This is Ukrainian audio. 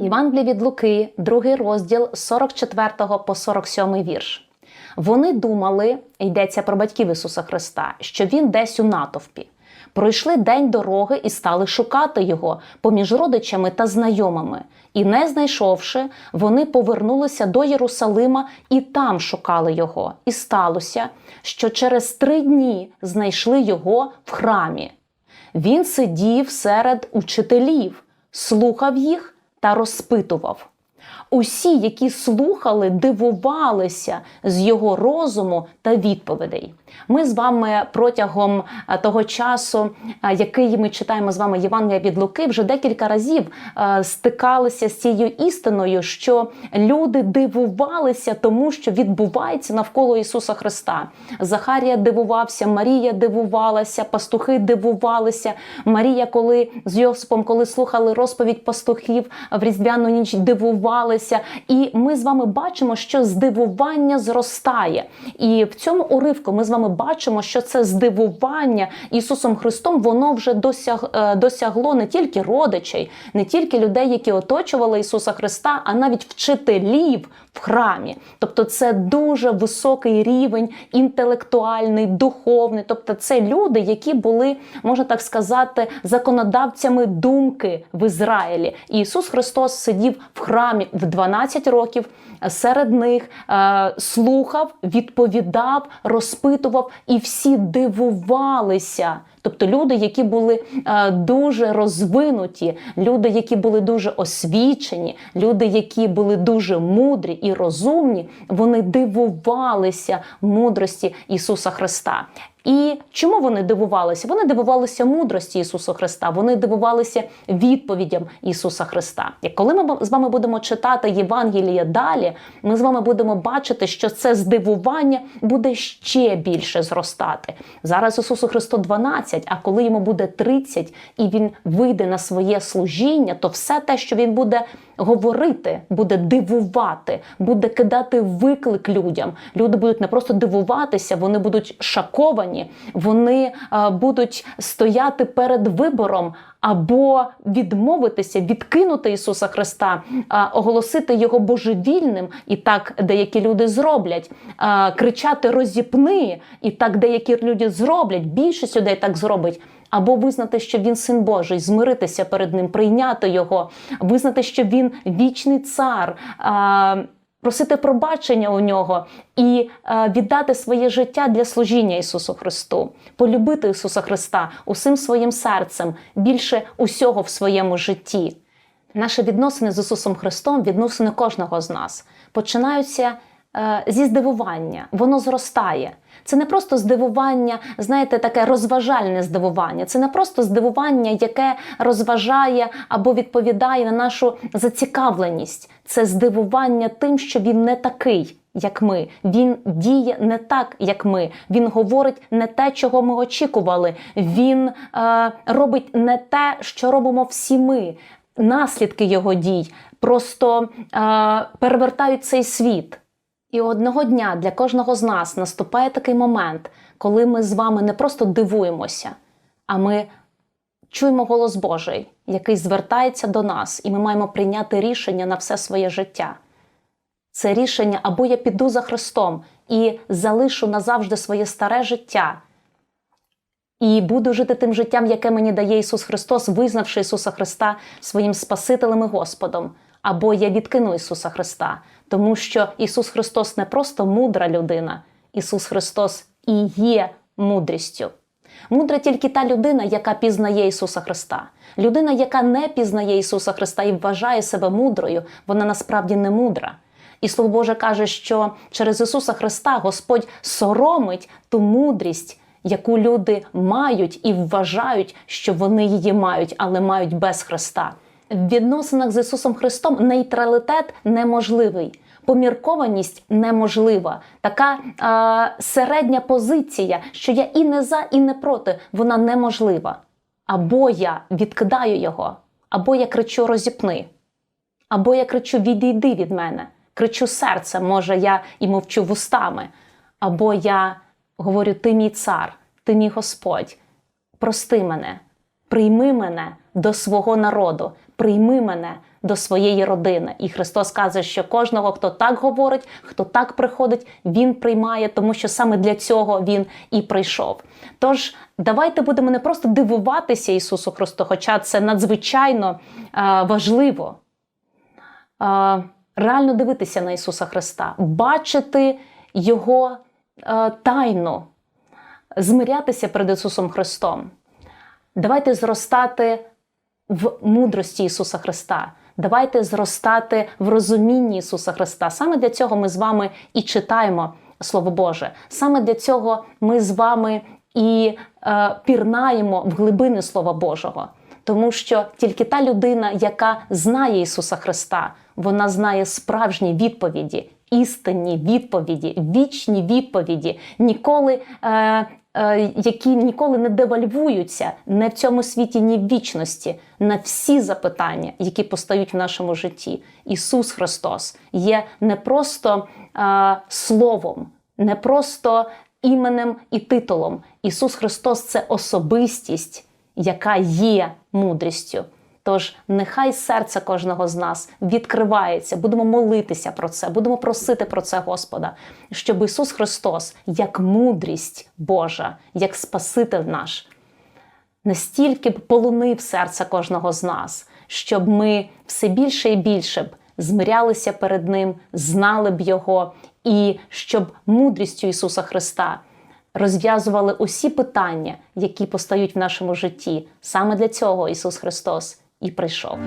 Євангеліє від Луки, другий розділ 44 по 47 вірш. Вони думали, йдеться про батьків Ісуса Христа, що Він десь у натовпі. Пройшли день дороги і стали шукати його поміж родичами та знайомими. І, не знайшовши, вони повернулися до Єрусалима і там шукали його. І сталося, що через три дні знайшли його в храмі. Він сидів серед учителів, слухав їх та розпитував. Усі, які слухали, дивувалися з його розуму та відповідей. Ми з вами протягом е, того часу, е, який ми читаємо з вами Євангелія від Луки, вже декілька разів е, стикалися з цією істиною, що люди дивувалися тому, що відбувається навколо Ісуса Христа. Захарія дивувався, Марія дивувалася, пастухи дивувалися. Марія, коли з Йосипом, коли слухали розповідь пастухів в різдвяну ніч, дивувалися. І ми з вами бачимо, що здивування зростає. І в цьому уривку ми з вами бачимо, що це здивування Ісусом Христом, воно вже досяг, е, досягло не тільки родичей, не тільки людей, які оточували Ісуса Христа, а навіть вчителів в храмі. Тобто, це дуже високий рівень інтелектуальний, духовний. Тобто, це люди, які були, можна так сказати, законодавцями думки в Ізраїлі. І Ісус Христос сидів в храмі в 12 років. Серед них е, слухав, відповідав, розпитував, і всі дивувалися. Тобто люди, які були е, дуже розвинуті, люди, які були дуже освічені, люди, які були дуже мудрі і розумні, вони дивувалися мудрості Ісуса Христа. І чому вони дивувалися? Вони дивувалися мудрості Ісуса Христа, вони дивувалися відповідям Ісуса Христа. І коли ми з вами будемо читати Євангелія далі, ми з вами будемо бачити, що це здивування буде ще більше зростати. Зараз Ісусу Христу 12, а коли йому буде 30 і він вийде на своє служіння, то все те, що він буде говорити, буде дивувати, буде кидати виклик людям. Люди будуть не просто дивуватися, вони будуть шоковані, вони е, будуть стояти перед вибором. Або відмовитися, відкинути Ісуса Христа, е, оголосити Його божевільним, і так деякі люди зроблять, е, кричати розіпни, і так деякі люди зроблять. Більшість людей так зробить. Або визнати, що він син Божий, змиритися перед ним, прийняти його, визнати, що він вічний цар, просити пробачення у нього і віддати своє життя для служіння Ісусу Христу, полюбити Ісуса Христа усім своїм серцем, більше усього в своєму житті. Наші відносини з Ісусом Христом, відносини кожного з нас, починаються е, зі здивування, воно зростає. Це не просто здивування, знаєте, таке розважальне здивування. Це не просто здивування, яке розважає або відповідає на нашу зацікавленість. Це здивування тим, що він не такий. Як ми, він діє не так, як ми. Він говорить не те, чого ми очікували. Він е, робить не те, що робимо всі ми. Наслідки його дій просто е, перевертають цей світ. І одного дня для кожного з нас наступає такий момент, коли ми з вами не просто дивуємося, а ми чуємо голос Божий, який звертається до нас, і ми маємо прийняти рішення на все своє життя. Це рішення або я піду за Христом і залишу назавжди своє старе життя. І буду жити тим життям, яке мені дає Ісус Христос, визнавши Ісуса Христа своїм Спасителем і Господом. Або я відкину Ісуса Христа, тому що Ісус Христос не просто мудра людина, Ісус Христос і є мудрістю. Мудра тільки та людина, яка пізнає Ісуса Христа. Людина, яка не пізнає Ісуса Христа і вважає себе мудрою, вона насправді не мудра. І Слово Боже каже, що через Ісуса Христа Господь соромить ту мудрість, яку люди мають і вважають, що вони її мають, але мають без Христа. В відносинах з Ісусом Христом нейтралітет неможливий, поміркованість неможлива. Така е, середня позиція, що я і не за, і не проти, вона неможлива. Або я відкидаю його, або я кричу розіпни, або я кричу відійди від мене, кричу серцем, може, я і мовчу вустами, або я говорю: Ти мій цар, ти мій Господь, прости мене, прийми мене до свого народу, прийми мене до своєї родини. І Христос каже, що кожного, хто так говорить, хто так приходить, Він приймає, тому що саме для цього Він і прийшов. Тож давайте будемо не просто дивуватися Ісусу Христу, хоча це надзвичайно е, важливо. Е, реально дивитися на Ісуса Христа, бачити Його е, тайну, змирятися перед Ісусом Христом. Давайте зростати в мудрості Ісуса Христа. Давайте зростати в розумінні Ісуса Христа. Саме для цього ми з вами і читаємо Слово Боже. Саме для цього ми з вами і е, пірнаємо в глибини Слова Божого. Тому що тільки та людина, яка знає Ісуса Христа, вона знає справжні відповіді, істинні відповіді, вічні відповіді, ніколи, е, е, які ніколи не девальвуються не в цьому світі, ні в вічності на всі запитання, які постають в нашому житті. Ісус Христос є не просто е, словом, не просто іменем і титулом. Ісус Христос це особистість, яка є мудрістю. Тож нехай серце кожного з нас відкривається, будемо молитися про це, будемо просити про це Господа, щоб Ісус Христос, як мудрість Божа, як Спаситель наш, настільки б полонив серце кожного з нас, щоб ми все більше і більше б змирялися перед Ним, знали б Його, і щоб мудрістю Ісуса Христа розв'язували усі питання, які постають в нашому житті. Саме для цього Ісус Христос і прийшов.